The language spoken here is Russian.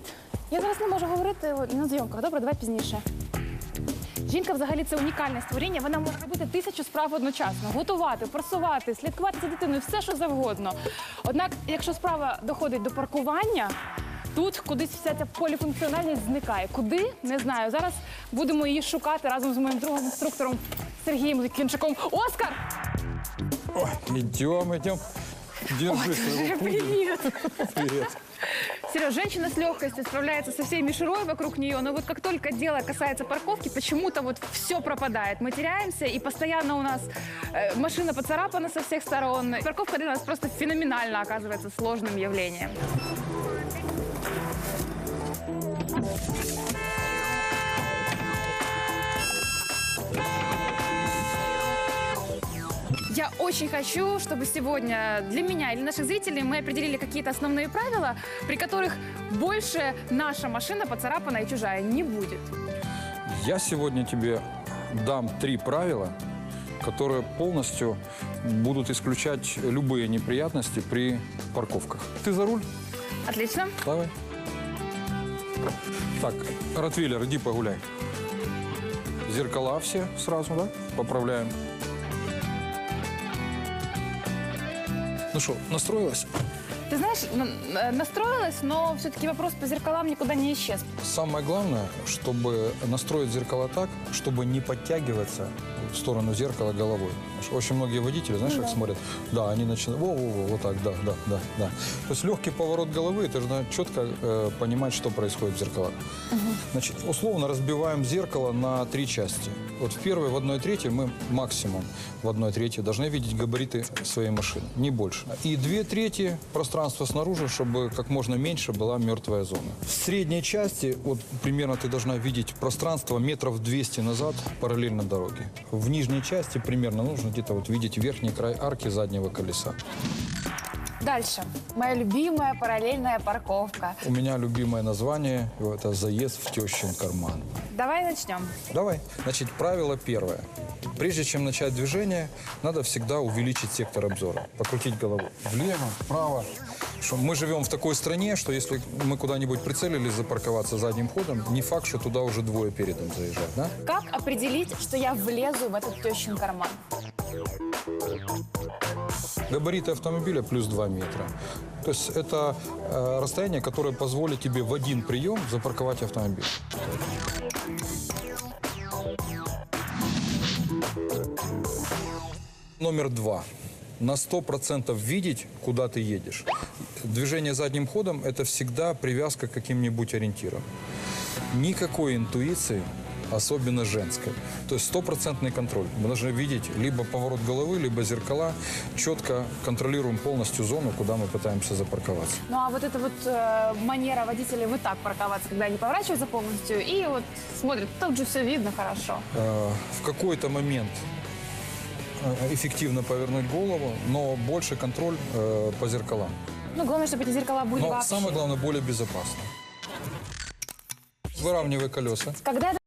привіт. Я зараз не можу говорити на зйомках. Добре, давай пізніше. Жінка взагалі це унікальне створіння. Вона може робити тисячу справ одночасно: готувати, просувати, слідкувати за дитиною, все що завгодно. Однак, якщо справа доходить до паркування, тут кудись вся ця поліфункціональність зникає. Куди? Не знаю. Зараз будемо її шукати разом з моїм другом інструктором Сергієм Лікінчиком. Оскар! Ой, идем, идем. Держи своего пуделя. Привіт! Сереж, женщина с легкостью справляется со всей мишурой вокруг нее, но вот как только дело касается парковки, почему-то вот все пропадает. Мы теряемся, и постоянно у нас э, машина поцарапана со всех сторон. Парковка для нас просто феноменально оказывается сложным явлением. Очень хочу, чтобы сегодня для меня или наших зрителей мы определили какие-то основные правила, при которых больше наша машина поцарапана и чужая не будет. Я сегодня тебе дам три правила, которые полностью будут исключать любые неприятности при парковках. Ты за руль? Отлично. Давай. Так, Ротвейлер, иди погуляй. Зеркала все сразу, да? Поправляем. Ну что, настроилась? Ты знаешь, э, настроилась, но все-таки вопрос по зеркалам никуда не исчез. Самое главное, чтобы настроить зеркала так, чтобы не подтягиваться в сторону зеркала головой. Очень многие водители, знаешь, как смотрят, да, они начинают, во-во-во, вот так, да, да, да, да. То есть легкий поворот головы, ты же надо четко э, понимать, что происходит в зеркалах. Значит, условно разбиваем зеркало на три части. Вот в первой, в одной трети мы максимум в одной трети должны видеть габариты своей машины, не больше. И две трети пространства снаружи, чтобы как можно меньше была мертвая зона. В средней части, вот примерно ты должна видеть пространство метров 200 назад параллельно дороге. В нижней части примерно нужно где-то вот видеть верхний край арки заднего колеса. Дальше. Моя любимая параллельная парковка. У меня любимое название – это «Заезд в тещин карман». Давай начнем. Давай. Значит, правило первое. Прежде чем начать движение, надо всегда увеличить сектор обзора. Покрутить головой. Влево, вправо. Что мы живем в такой стране, что если мы куда-нибудь прицелились запарковаться задним ходом, не факт, что туда уже двое передом заезжать, да? Как определить, что я влезу в этот тещин карман? Габариты автомобиля плюс 2 метра. То есть это э, расстояние, которое позволит тебе в один прием запарковать автомобиль. Номер два. На 100% видеть, куда ты едешь. Движение задним ходом – это всегда привязка к каким-нибудь ориентирам. Никакой интуиции, особенно женской. То есть стопроцентный контроль. Мы должны видеть либо поворот головы, либо зеркала. Четко контролируем полностью зону, куда мы пытаемся запарковаться. Ну а вот эта вот э, манера водителей вот так парковаться, когда они поворачиваются полностью и вот смотрят, тут же все видно хорошо. Э, в какой-то момент э, эффективно повернуть голову, но больше контроль э, по зеркалам. Ну, главное, чтобы эти зеркала были Но вообще. самое главное, более безопасно. Выравнивай колеса. Когда